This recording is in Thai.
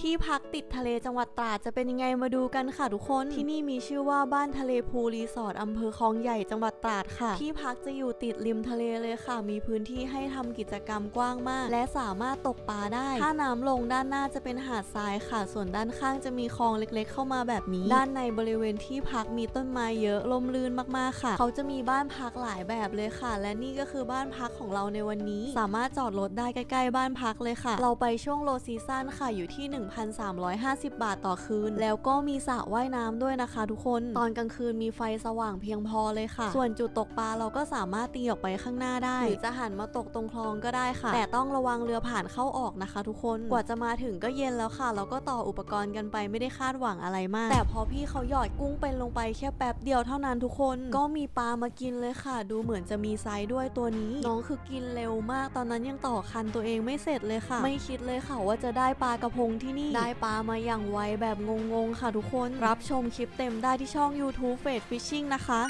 ที่พักติดทะเลจังหวัดตราดจะเป็นยังไงมาดูกันค่ะทุกคน ที่นี่มีชื่อว่าบ้านทะเลพูรีสอร์ทอำเภอคลองใหญ่จังหวัดตราดค่ะ ที่พักจะอยู่ติดริมทะเลเลยค่ะ มีพื้นที่ให้ทำกิจกรรมกว้างมาก และสามารถตกปลาได้ ถ้าน้ำลงด้านหน้าจะเป็นหาดทรายค่ะ ส่วนด้านข้างจะมีคลองเล็กๆ เข้ามาแบบนี้ ด้านในบริเวณที่พักมีต้นไม้เยอะลมลื่นมากๆค่ะ เขาจะมีบ้านพักหลายแบบเลยค่ะ และนี่ก็คือบ้านพักของเราในวันนี้ สามารถจอดรถได้ใกล้ๆ บ้านพักเลยค่ะ เราไปช่วงโลซีซั่นค่ะอยู่ที่1,350 บาทต่อคืน แล้วก็มีสระว่ายน้ำด้วยนะคะ ทุกคน ตอนกลางคืนมีไฟสว่างเพียงพอเลยค่ะ ส่วนจุดตกปลาเราก็สามารถตีออกไปข้างหน้าได้ หรือจะหันมาตกตรงคลองก็ได้ค่ะ แต่ต้องระวังเรือผ่านเข้าออกนะคะ ทุกคน กว่าจะมาถึงก็เย็นแล้วค่ะ เราก็ต่ออุปกรณ์กันไปไม่ได้คาดหวังอะไรมาก แต่พอพี่เขาหยอดกุ้งเป็นลงไปแค่แป๊บเดียวเท่านั้นทุกคน ก็มีปลามากินเลยค่ะ ดูเหมือนจะมีไซส์ด้วยตัวนี้ น้องคือกินเร็วมาก ตอนนั้นยังต่อคันตัวเองไม่เสร็จเลยค่ะ ไม่คิดเลยค่ะว่าจะได้ปลากระพงที่นี่ ได้ปลามาอย่างไวแบบงงๆ ค่ะทุกคน รับชมคลิปเต็มได้ที่ช่อง YouTube f a c e Fishing นะคะ